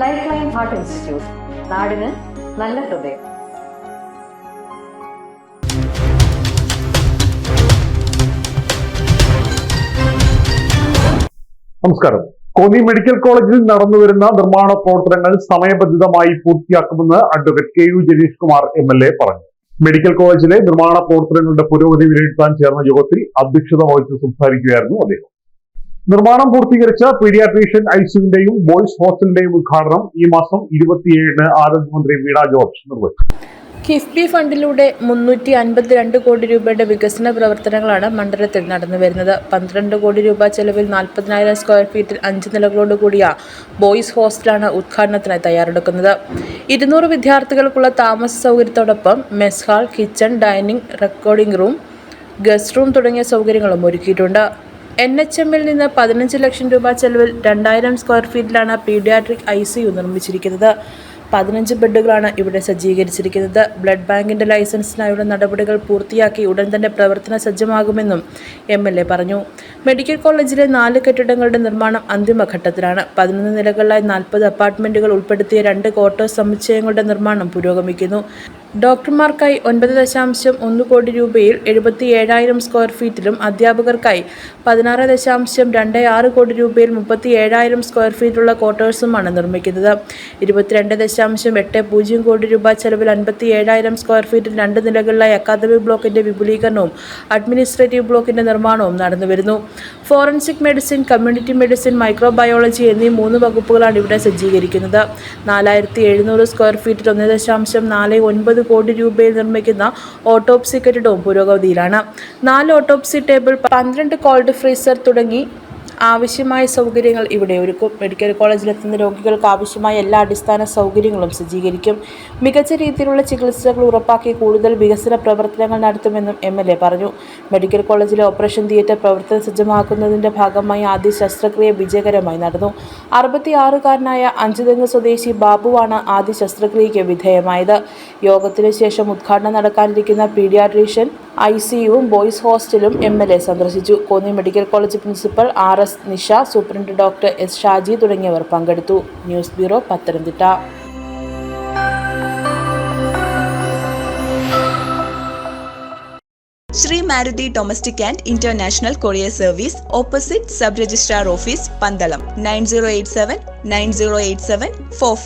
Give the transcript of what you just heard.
Life line heart institute നാടിന് നല്ല ഹൃദയം. നമസ്കാരം. കോന്നി മെഡിക്കൽ കോളേജിൽ നടന്നു വരുന്ന നിർമ്മാണ പ്രവർത്തനങ്ങൾ സമയബന്ധിതമായി പൂർത്തിയാക്കുമെന്ന് advocate K U Janeesh Kumar M L A പറഞ്ഞു. മെഡിക്കൽ കോളേജിലെ നിർമ്മാണ പ്രവർത്തനങ്ങളുടെ പുരോഗതി വിലയിരുത്താൻ ചേർന്ന യോഗത്തിൽ അധ്യക്ഷത വഹിച്ച് സംസാരിക്കുകയായിരുന്നു അദ്ദേഹം. നിർമ്മാണം പൂർത്തീകരിച്ച പീഡിയാട്രീഷ്യൻ ഐസിയുവിന്റെയും ബോയ്സ് ഹോസ്റ്റലിന്റെയും ഉദ്ഘാടനം ഈ മാസം ഇരുപത്തിയേഴിന് ആരോഗ്യമന്ത്രി വീണ ജോർജ് നിർവഹിച്ചു. കിഫ്ബി ഫണ്ടിലൂടെ മുന്നൂറ്റി അൻപത്തിരണ്ട് കോടി രൂപയുടെ വികസന പ്രവർത്തനങ്ങളാണ് മണ്ഡലത്തിൽ നടന്നു വരുന്നത്. പന്ത്രണ്ട് കോടി രൂപ ചെലവിൽ നാൽപ്പതിനായിരം സ്ക്വയർ ഫീറ്റിൽ അഞ്ച് നിലകളോട് കൂടിയ ബോയ്സ് ഹോസ്റ്റലാണ് ഉദ്ഘാടനത്തിനായി തയ്യാറെടുക്കുന്നത്. ഇരുന്നൂറ് വിദ്യാർത്ഥികൾക്കുള്ള താമസ സൗകര്യത്തോടൊപ്പം mess hall kitchen dining recording room guest room തുടങ്ങിയ സൗകര്യങ്ങളും ഒരുക്കിയിട്ടുണ്ട്. എൻ എച്ച് എമ്മിൽ നിന്ന് പതിനഞ്ച് ലക്ഷം രൂപ ചെലവിൽ രണ്ടായിരം സ്ക്വയർ ഫീറ്റിലാണ് പീഡിയാട്രിക് ഐ നിർമ്മിച്ചിരിക്കുന്നത്. പതിനഞ്ച് ബെഡുകളാണ് ഇവിടെ സജ്ജീകരിച്ചിരിക്കുന്നത്. ബ്ലഡ് ബാങ്കിന്റെ ലൈസൻസിനായുള്ള നടപടികൾ പൂർത്തിയാക്കി ഉടൻ തന്നെ പ്രവർത്തന സജ്ജമാകുമെന്നും എം എൽ എ പറഞ്ഞു. മെഡിക്കൽ കോളേജിലെ നാല് കെട്ടിടങ്ങളുടെ നിർമ്മാണം അന്തിമഘട്ടത്തിലാണ്. പതിനൊന്ന് നിലകളിലായി നാൽപ്പത് അപ്പാർട്ട്മെന്റുകൾ ഉൾപ്പെടുത്തിയ രണ്ട് ക്വാർട്ടേഴ്സ് സമുച്ചയങ്ങളുടെ നിർമ്മാണം പുരോഗമിക്കുന്നു. ഡോക്ടർമാർക്കായി ഒൻപത് ദശാംശം ഒന്ന് കോടി രൂപയിൽ എഴുപത്തി ഏഴായിരം സ്ക്വയർ ഫീറ്റിലും അധ്യാപകർക്കായി പതിനാറ് ദശാംശം രണ്ട് ആറ് കോടി രൂപയിൽ മുപ്പത്തി ഏഴായിരം സ്ക്വയർ ഫീറ്റുള്ള ക്വാർട്ടേഴ്സുമാണ് നിർമ്മിക്കുന്നത്. ഇരുപത്തിരണ്ട് ദശാംശം എട്ട്. പൂജ്യം കോടി രൂപ ചെലവിൽ അൻപത്തി ഏഴായിരം സ്ക്വയർ ഫീറ്റിൽ രണ്ട് നിലകളിലായി അക്കാദമിക് ബ്ലോക്കിന്റെ വിപുലീകരണവും അഡ്മിനിസ്ട്രേറ്റീവ് ബ്ലോക്കിന്റെ നിർമ്മാണവും നടന്നുവരുന്നു. Forensic medicine community medicine microbiology എന്നീ മൂന്ന് വകുപ്പുകളാണ് ഇവിടെ സജ്ജീകരിക്കുന്നത്. നാലായിരത്തി എഴുന്നൂറ് സ്ക്വയർ ഫീറ്റിൽ ഒന്ന് ദശാംശം നാല് ഒൻപത് കോടി രൂപയിൽ നിർമ്മിക്കുന്ന ഓട്ടോപ്സി കെട്ടിടവും പുരോഗതിയിലാണ്. നാല് ഓട്ടോപ്സി ടേബിൾ പന്ത്രണ്ട് കോൾഡ് ഫ്രീസർ തുടങ്ങി ആവശ്യമായ സൗകര്യങ്ങൾ ഇവിടെ ഒരുക്കും മെഡിക്കൽ കോളേജിലെത്തുന്ന രോഗികൾക്ക് ആവശ്യമായ എല്ലാ അടിസ്ഥാന സൗകര്യങ്ങളും സജ്ജീകരിക്കും. മികച്ച രീതിയിലുള്ള ചികിത്സകൾ ഉറപ്പാക്കി കൂടുതൽ വികസന പ്രവർത്തനങ്ങൾ നടത്തുമെന്നും എം എൽ എ പറഞ്ഞു. മെഡിക്കൽ കോളേജിലെ ഓപ്പറേഷൻ തിയേറ്റർ പ്രവർത്തന സജ്ജമാക്കുന്നതിന്റെ ഭാഗമായി ആദ്യ ശസ്ത്രക്രിയ വിജയകരമായി നടന്നു. അറുപത്തിയാറുകാരനായ അഞ്ചുതെങ്ങ് സ്വദേശി ബാബുവാണ് ആദ്യ ശസ്ത്രക്രിയയ്ക്ക് വിധേയമായത്. യോഗത്തിന് ശേഷം ഉദ്ഘാടനം നടക്കാനിരിക്കുന്ന പീഡിയാട്രീഷ്യൻ ഐ സിയുവും ബോയ്സ് ഹോസ്റ്റലും എം എൽ എ സന്ദർശിച്ചു. Konni medical college principal R S Nisha superintendent doctor S Shaji തുടങ്ങിയവർ പങ്കെടുത്തു. News bureau Pathanamthitta. Sri Maruti domestic and international courier service opposite sub registrar office Pandalam. Nine zero eight seven nine zero eight seven four five.